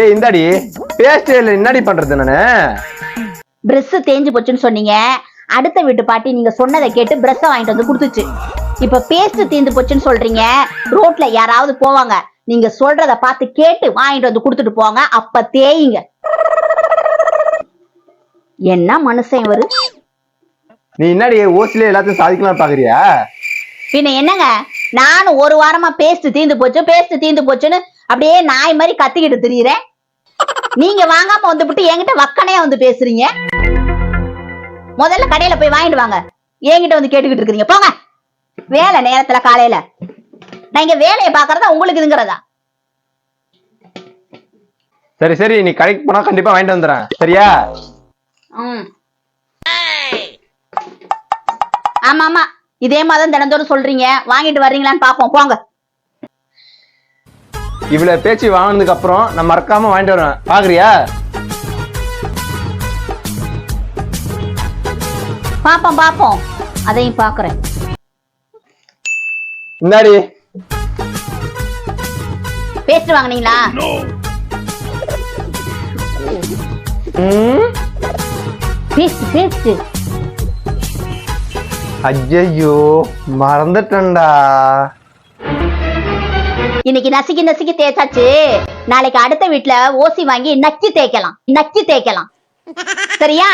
ஏய் இந்தாடி. பேஸ்டே இல்ல என்னடி பண்றது நானு? Dress தேஞ்சு போச்சுன்னு சொன்னீங்க. அடுத்த வீட்டு பாட்டி நீங்க சொன்னதை கேட்டு பிரஷ வாங்கிட்டு வந்து கொடுத்துச்சு. இப்ப பேஸ்ட் தீந்து போச்சுன்னு சொல்றீங்க. ரோட்ல யாராவது போவாங்க. நீங்க சொல்றத பார்த்து கேட்டு வாங்கிட்டு வந்து கொடுத்துட்டு போங்க. அப்ப தேயுங்க. என்ன மனுஷன் இவரு? நீ என்னடி ஓசிலே எல்லாத்தையும் சாதிக்கலாம் பாக்குறியா? பின்ன என்னங்க? நானும் ஒரு வாரமா பேஸ்ட் தீந்து போச்சு பேஸ்ட் தீந்து போச்சுன்னு அப்படியே நாய் மாதிரி கத்திக்கிட்டு திரியுறேன் நீங்க வாங்காம வந்துவிட்டு என்கிட்ட வக்கனையா வந்து பேசுறீங்க? முதல்ல கடையில போய் வாங்கிட்டு வாங்க. என்கிட்ட வந்து கேட்டுக்கிட்டு இருக்கீங்க போங்க. வேலை நேரத்துல காலையில. நான் இங்க வேலையை பாக்குறதா உங்களுக்கு இதுங்கிறதா? சரி சரி. நீ கடைக்கு போனா கண்டிப்பா வாங்கிட்டு வந்துடுறேன். சரியா. ஆமா ஆமா இதே மாதிரி தினந்தோறும் சொல்றீங்க. வாங்கிட்டு வர்றீங்களான்னு பாப்போம் போங்க. இவ்வளவு பேச்சு வாங்கினதுக்கு அப்புறம் நான் மறக்காம வாங்கிட்டு வருவேன். பாக்குறியா? பாப்போம் பாப்போம். அதையும் பாக்குறேன். இந்தாடி. பேஸ்ட் வாங்குனீங்களா? Paste paste. ஐயோ மறந்துட்டேன்டா. இன்னைக்கு நசுக்கி நசுக்கி தேய்ச்சாச்சு. நாளைக்கு அடுத்த வீட்டுல ஓசி வாங்கி நக்கி தேய்க்கலாம். நக்கி தேய்க்கலாம். சரியா?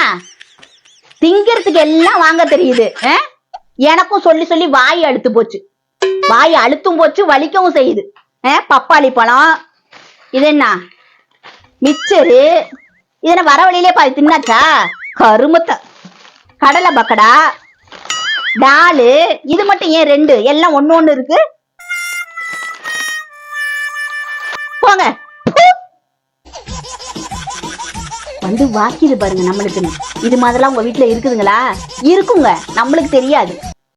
திங்கிறதுக்கு எல்லாம் வாங்க தெரியுது. எனக்கும் சொல்லி சொல்லி வாய் அழுத்து போச்சு. வாய் அழுத்தும் போச்சு வலிக்கவும் செய்யுது. பப்பாளி பழம். இது என்ன? மிச்சரு. இதனை வர வழியிலே பாதி தின்னாச்சா? கருமத்தை. கடலை பக்கடா. டாலு. இது மட்டும் ஏன் ரெண்டு? எல்லாம் ஒண்ணு ஒண்ணு இருக்கு. போங்க வந்து வாக்கிது பாருங்க நம்மளுக்கு இது மாதிரிலாம் உங்க வீட்டுல இருக்குதுங்களா? இருக்குங்க. நம்மளுக்கு தெரியாது.